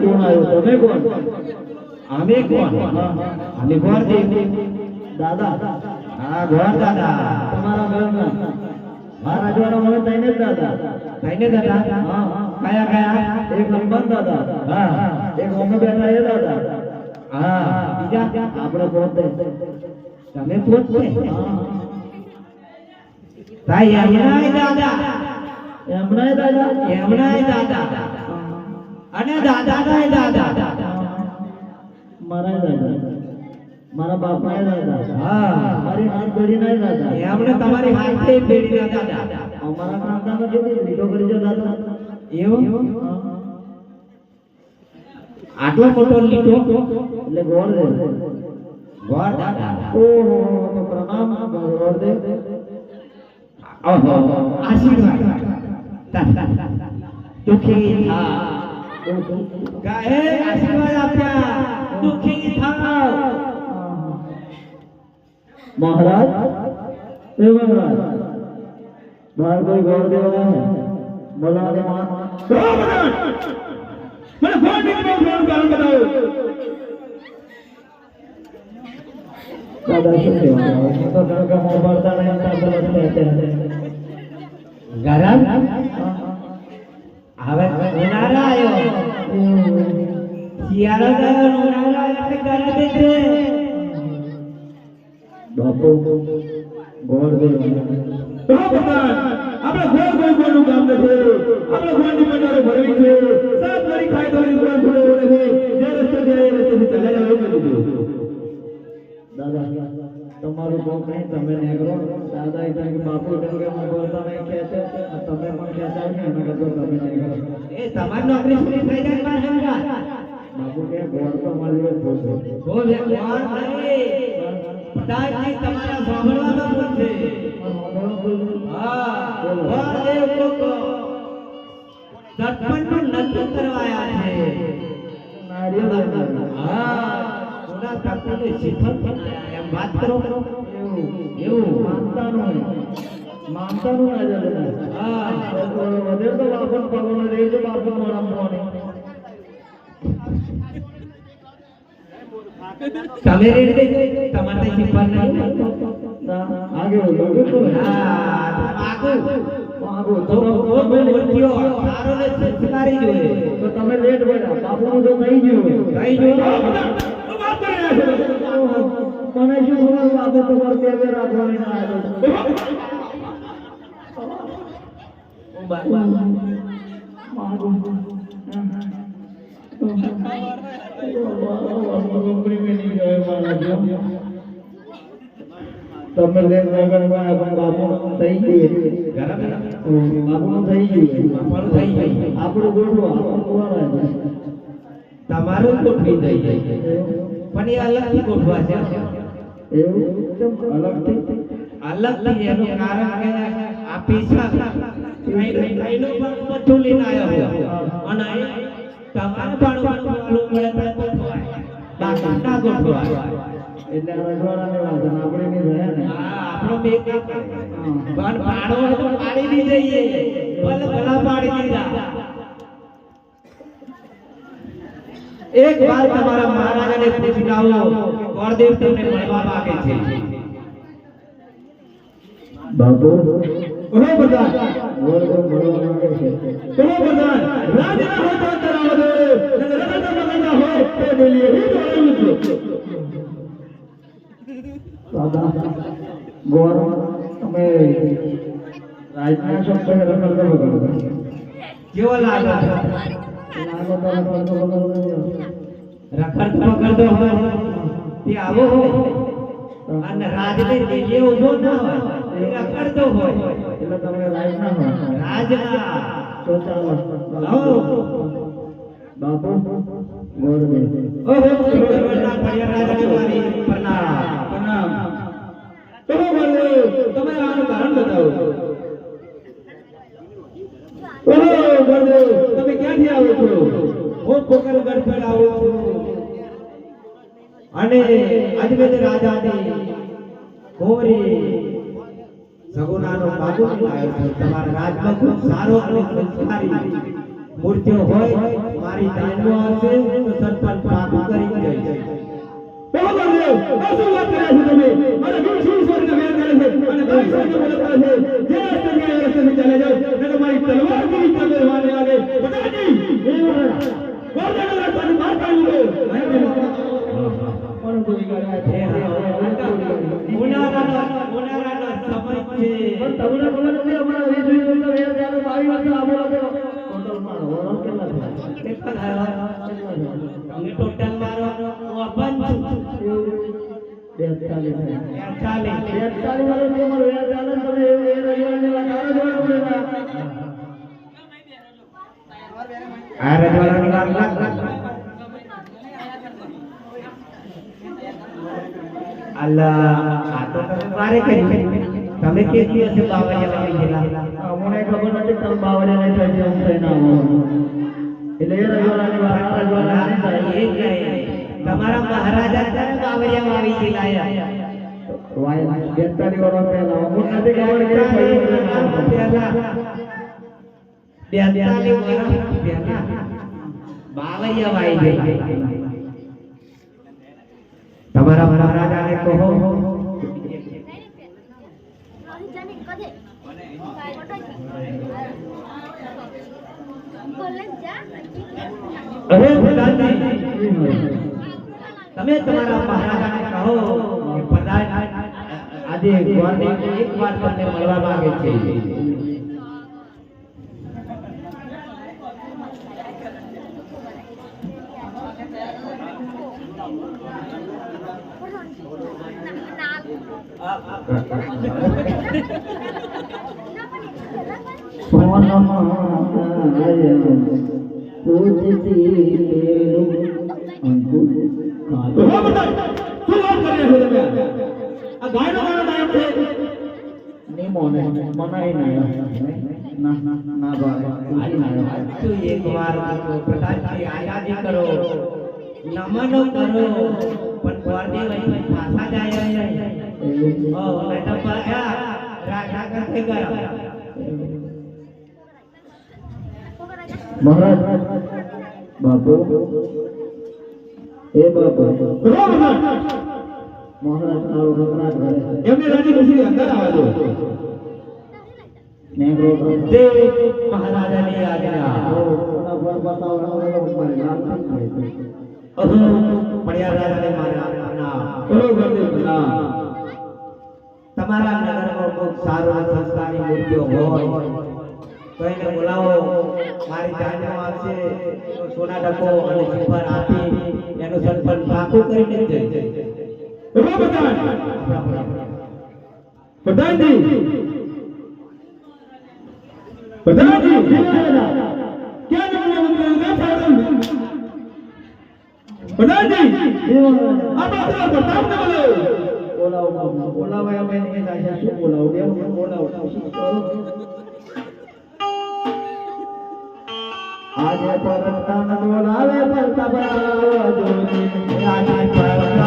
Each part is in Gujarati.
કોણ આવ્યો તમે કોણ અમે કોણ અમે ગોર દાદા હા ગોર દાદા તમારા ઘરના મારા જોડે મને તઈને જ દાદા કઈને દાદા હા. કયા કયા એક નંબર દાદા હા એક ઓમે બેઠા એ દાદા હા બીજા આપણે પોતે તમે પોતે હા તાઈ એમનાય દાદા એમનાય દાદા એમનાય દાદા ના દાદા. મારા દાદા. મારા બાપા દાદા. હા. મારી હાથ પેઢી ના દાદા એમને તમારી હાથ પેઢી ના દાદા. અમારા કાકા નો કેવી લીલો કરી જો દાદા. એવું? આટલો મોટો લીટો એટલે ગોળ દે. ગોળ દાદા. ઓહો તો પ્રણામ. ગોળ દે. ઓહો. આશીર્વાદ. દુખી થા. ગાહે આશીર્વાદ આપ્યા. દુખી થાવ. મહારાજ એ મહારાજ. બહાર કોઈ ગોળ દેવા હે બોલાવે માં મને ફોન નીકળો ફોન કારણ બતાવો દાદા શું કહેવાનું હું તો ભરતા નહીં તાર બધા કહેતે ગરમ? હવે ઉનાળો આવ્યો શિયાળો ગયો ઉનાળો એટલે ગરમ છે. બાપુ, ગોળ આપણે ઘરની મંડળો ભરવી છે. સાત ઘડી ખાઈ જાય દાદા તમારું બહુ કઈ તમે નીકળો. દાદા એટલે કે બાપુ એટલે કે હું બોલતા નહીં કે છે. તમે પણ કહેતા ને. એના કરતા તમે નીકળો. એ તમારી નોકરી પૂરી થઈ જાય માર સમજા બાપુ કે બોલ તો મારી બોલ બોલ વ્યવહાર નહીં પિતાજી તમારા બોલ છે. હા વાદેવ કોકો દર્પણનું નતું કરવાયા છે. હા. સોના તત્વને શિખર બનાયા એમ વાત કરો. એવું માનતાનું. માનતાનું ના હા. વધે તો બાપુ પગલો રે તો બાપુ મોડામાં મોડી. તમે તમારે શિખર નહીં આગે બોલો. હા આગળ તો જોઈએ તો તમે લેટ બોલ્યા બાપુ નું તો થઈ ગયું. કઈ જો મને શું ખબર બાપુ તો બે રાખવાની ના. તમે બાપુ થઈ ગયું બાપુનું થઈ ગયું આપણું ગોઠવો આપણું તમારું ગોઠવી દઈ પણ એ અલગથી ગોઠવા છે. અલગથી. અલગથી એનું કારણ કે આ પૈસા કઈ પણ બધું લઈને આવ્યો અને તમારે પણ વાળું મળે તો ગોઠવાય. બાકી ના ગોઠવાય. એટલે આપણે નહીં રહ્યા ને આપણો બે પણ પાડો હોય તો પાડી દી જઈએ ભલે ભલા પાડી દીધા. એક વાર તમારા મહારાજાને પૂછી કે ગોળદેવ તમને મળવા માંગે છે. બાપુ? ઓહો બધા કેવા ગોળ માંગે છે. ઓહો બધા રાજના હોય તો દે અને રગડા મગડા હોય તો બોલીએ હી દોડ્યું દાદા ગોળ તમે રાજના શબ્દ રખડતો વગર કેવો લાગે લાગો તો વગર કરતો હોય તે આવો હોય. અને રાજને લીલે ઊભો ન હોય એ રખડતો હોય. એટલે તમે રાજના હો રાજના. તો ચાલો આવો. બાપુ ગોળ ઓહો રાજાની પ્રણામ ઓહો બોલો તમે આનું કારણ બતાવો. ઓહો બોલો તમે ક્યાંથી આવો છો? હું કોકરગઢ પર આવું છું. અને અજમેર રાજાની કોરી સગુનાનો બાબુ લાવ્યો છું. તમારા રાજમાં ખૂબ સારો અને સંસ્કારી મૂર્તિઓ હોય મારી જાનમાં આવશે તો સરપંચ પાકું કરી જ જઈશ બરાબર છે આ શું વાત કર્યા છો તમે. અને વીસ વીસ વર્ષ વેર કરે છે અને બાવીસ વર્ષ બોલતા છે જે રસ્તે ગયા એ રસ્તે ચાલે જાઓ. નહીં તો મારી તલવાર કેવી રીતે લાગે. બધાજી ગોરદાનો માર તમને ખબર નથી અમારા વીસ વીસ વર્ષ વેર ત્યારે બાવીસ વર્ષ આવો હતો ટોટલમાં વરણ કેટલા થયા પણ આવ્યો. તમે ટોટલ મારો હું અપંગ છું બેતાલીસ થયા ચાલે બેતાલીસ વેર ચાલે તમે એ વેર જ વાળું લેવા. તમારા મહારાજા ત્યારે બાવળિયામાં રવિવાર. તમારા મહારાજાને કહો. અરે પ્રધાનજી તમે તમારા મહારાજાને કહો આજે એક વાર તમને મળવા માંગે છે સોનામાં આયા પૂજતી પેલું અંકુર તો ખાધું. હો બધા શું વાત કરી રહ્યા છો તમે આ ગાયનો ગાયનો ટાઈમ છે ની મોને મનાઈ ના ના ના ના બાબા પૂછી ના આવ્યો. તો એક વાર પ્રધાનજી આયાદી કરો નમનો કરો પણ વહી પાછા જાય નહીં ઓ નહીં તો રાજા કરતે ગયા મહારાજ બાપુ. એ બાપુ. મહારાજ તારો ઘબરાટ કરે છે એમને રાજી ખુશી અંદર આવે છે નેગરો મહારાજાની આજ્ઞા. ઓના પર બતાવવાનો મારી લાલ થઈ ગઈ છે. અહો પડ્યા રાજાને મારા પ્રણામ ચલો ગરદી બધા તમારા નગરમાં કોઈ સારો સંસ્થાની મૂર્તિઓ હોય તો એને બોલાવો. મારી જાનમાં આવશે સોના ડકો અને સિફર આપી એનું સન્માન પાકું કરીને જઈ. પ્રધાનજી. પ્રધાનજી. સારું પ્રધાનજી. બોલાવો બોલાવાય અમે એને કાંઈ શું બોલાવો. બે બોલાવો કોશિશ કરો આજે પરતાન બોલાવે પરતા બોલાવો જોની આજે પરદાન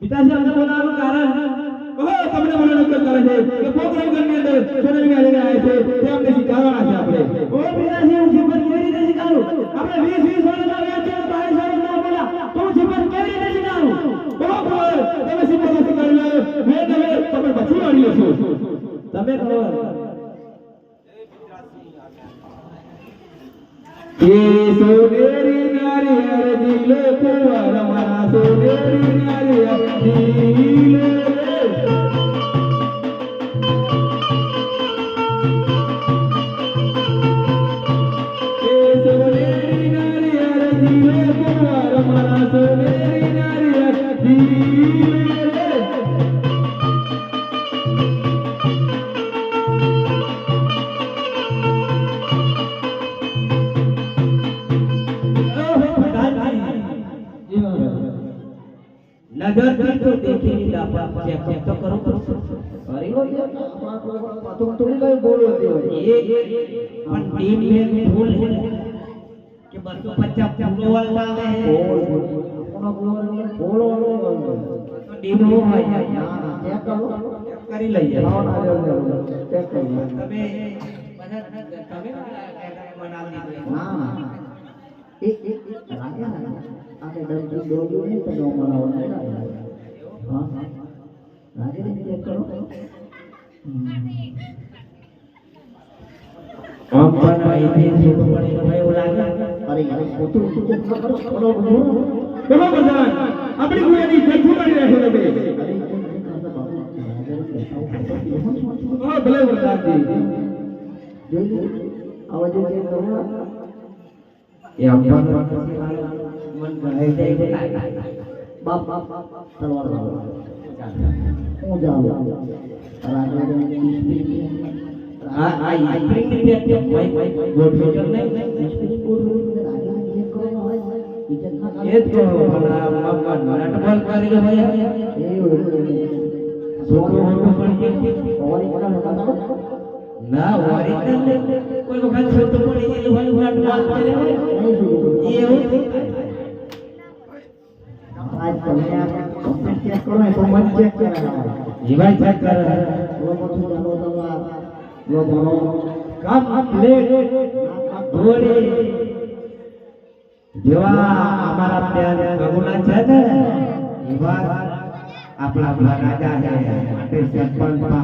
પિતાજી અમને બોલાવવાનું કારણ? ઓહો, તમને બોલાવવાનું કરે છે. કે પ્રોગ્રામની અંદર સોનલની આવીને આવે છે. તે આપણે શીખવાડવાના છે આપણે. ઓ પિતાજી, હું જીવન કેવી રીતે શીખવાડું આપણે 20 20 વર્ષના વ્યાજ છે 22 વર્ષના બોલા તો જીવન કેવી રીતે શીખવાડું બરોબર તમે શીખવાડી લો મેં તમે તમે પછી વાળ્યો છો તમે ખબર. એ સોનેરી નારી હર દિલે કુંવર મારા દેખી નહીં દાપા ચેક ચેક તો કરો કરો કરી લો યાર, આમાં તો પાછું થોડી કઈ બોલ હોતી હોય. એ પણ ટીમ ને ફૂલ હે ને કે બસો પચાસ ફૂલો વાળા આવે બોલ, બોલ. કોનો બોલ હોય? બોલ વાળો બોલ હોય. તો ટીમ નો હોય ના, ના, ચેક કરો. કરી લઈએ લાવો ના, જાઓ, જાઓ. ચેક કરો. તમે બધા તમે બનાવી દીધું ના, ના. એ, એ, એ, રાજા ના. આપણે ડરથી દોડ્યું નહીં તો ન મનાવો નહીં રાજા. હા, હા. રાજાને ચેક કરો. હમ. આમ પણ અહીંથી તો ભાઈ એવું લાગે અરે થોડો પણ બાપ બાપ તલવાર લાવો હું જાઉં રાજાને ઈસ્પીટ આ આ સ્પ્રિંગની આપણા રાજા છે માટે કરતા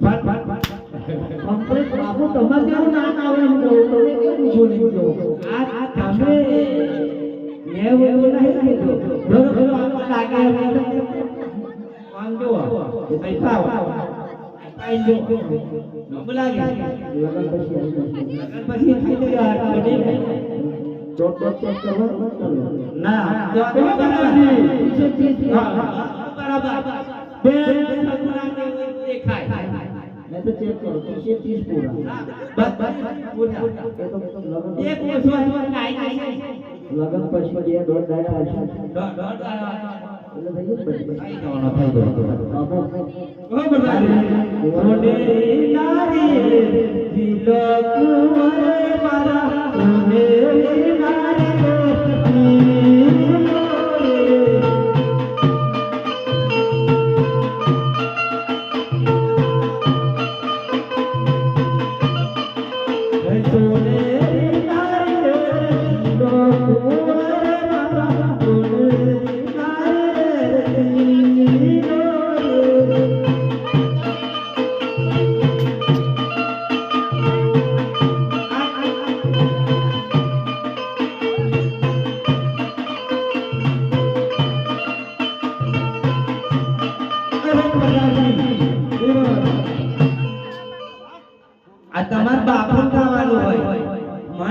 પણ કમ્પ્લીટ બાપુ ના આવે એમ કહું નહીં આ તમે મેં નહીં કીધું બરોબર લાગે પૈસા બહુ પ્રધાનજી બરાબર બે સગુણાને દેખાય મેં તો ચેક કરો ત્રીસે ત્રીસ પૂરા બસ પૂરા એ તો લગન એક ઓછો હોય તો કાઈ કાઈ લગન પછી બે દોઢ દાડા આવશે દોઢ દોઢ એટલે થઈ જ પછી થઈ જવાનો થઈ જવાનો બાપુ બહુ પ્રધાનજી સોનેરી નારી દિલો કુંવર મારા સોનેરી નારી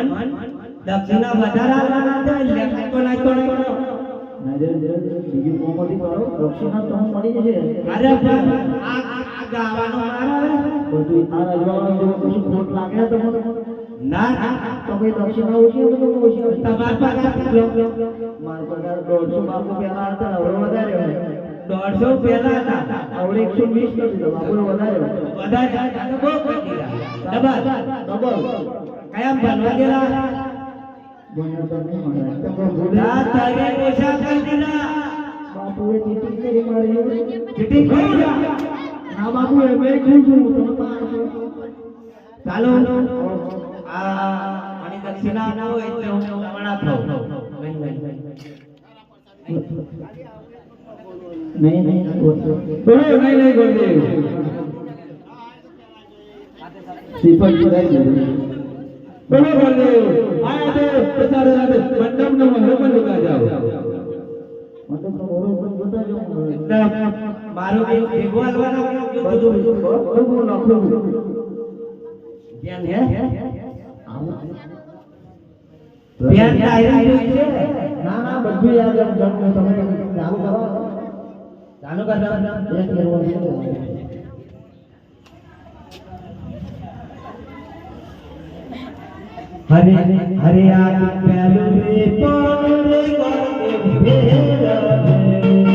તો દક્ષિણા વધારા લાના પાસે કેટલો? તો પગાર દોઢસો બાપુ હતા. આવડે એકસો વીસ કરી વધારે વધારે ડબલ. ડબલ. કયા બનવા દેલા ભણ્યો તો નહીં મળે તો કોઈ તારે ઓછા કરી દીધા બાપુએ ચીટિંગ કરી મારી ચીટિંગ કરી મેં છું તમે ચાલો. આ આની દક્ષિણા ના હોય એટલે હું રમણા થાઉં નહીં નહીં. નહીં નહીં નહીં નહીં ગુરુદેવ શ્રીફળ દીધું. બોલો આયા દે પ્રસાદ સાથે મંડપનો મહોર પણ લૂકા જાઓ મારું જે ભેગું હાલવાનું બધું બધું લખું ધ્યાન હે? આવું. ધ્યાન ડાયરી છે. ના ના બધું યાદ જમવું તમે ચાલુ કરો. ચાલુ हरे हरे आप पैरों में पार करके फेरा